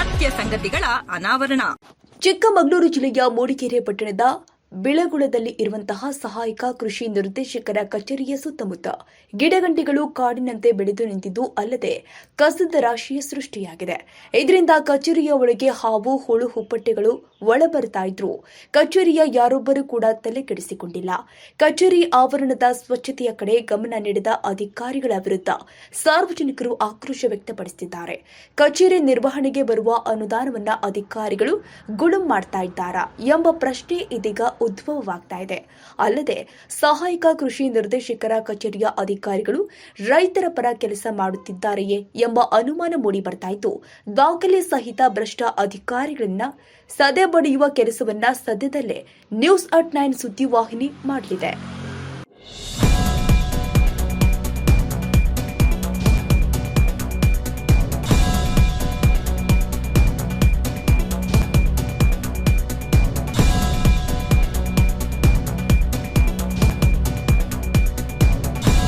ಸತ್ಯ ಸಂಗತಿಗಳ ಅನಾವರಣ. ಚಿಕ್ಕಮಗಳೂರು ಜಿಲ್ಲೆಯ ಮೂಡಿಗೆರೆ ಪಟ್ಟಣದ ಬಿಳಗುಳದಲ್ಲಿ ಇರುವಂತಹ ಸಹಾಯಕ ಕೃಷಿ ನಿರ್ದೇಶಕರ ಕಚೇರಿಯ ಸುತ್ತಮುತ್ತ ಗಿಡಗಂಟಿಗಳು ಕಾಡಿನಂತೆ ಬೆಳೆದು ನಿಂತಿದ್ದು ಅಲ್ಲದೆ ಕಸದ ರಾಶಿಯ ಸೃಷ್ಟಿಯಾಗಿದೆ. ಇದರಿಂದ ಕಚೇರಿಯ ಒಳಗೆ ಹಾವು, ಹುಳು, ಹುಪ್ಪಟ್ಟೆಗಳು ಒಳಬರ್ತಾ ಇದ್ರು. ಕಚೇರಿಯ ಯಾರೊಬ್ಬರೂ ಕೂಡ ತಲೆ ಕೆಡಿಸಿಕೊಂಡಿಲ್ಲ. ಕಚೇರಿ ಆವರಣದ ಸ್ವಚ್ಛತೆಯ ಕಡೆ ಗಮನ ನೀಡಿದ ಅಧಿಕಾರಿಗಳ ವಿರುದ್ಧ ಸಾರ್ವಜನಿಕರು ಆಕ್ರೋಶ ವ್ಯಕ್ತಪಡಿಸಿದ್ದಾರೆ. ಕಚೇರಿ ನಿರ್ವಹಣೆಗೆ ಬರುವ ಅನುದಾನವನ್ನ ಅಧಿಕಾರಿಗಳು ಗುಳುಂ ಮಾಡ್ತಾ ಇದ್ದಾರಾ ಎಂಬ ಪ್ರಶ್ನೆ ಇದೀಗ ಉದ್ಭವವಾಗ್ತಾ ಇದೆ. ಅಲ್ಲದೆ, ಸಹಾಯಕ ಕೃಷಿ ನಿರ್ದೇಶಕರ ಕಚೇರಿಯ ಅಧಿಕಾರಿಗಳು ರೈತರ ಪರ ಕೆಲಸ ಮಾಡುತ್ತಿದ್ದಾರೆಯೇ ಎಂಬ ಅನುಮಾನ ಮೂಡಿ ಬರ್ತಾ ಇತ್ತು. ದಾಖಲೆ ಸಹಿತ ಭ್ರಷ್ಟ ಅಧಿಕಾರಿಗಳನ್ನ ಸದೆ ಬಡಿಯುವ ಕೆಲಸವನ್ನ ಸದ್ಯದಲ್ಲೇ ನ್ಯೂಸ್ ಅಟ್ ನೈನ್ ಸುದ್ದಿವಾಹಿನಿ ಮಾಡಲಿದೆ.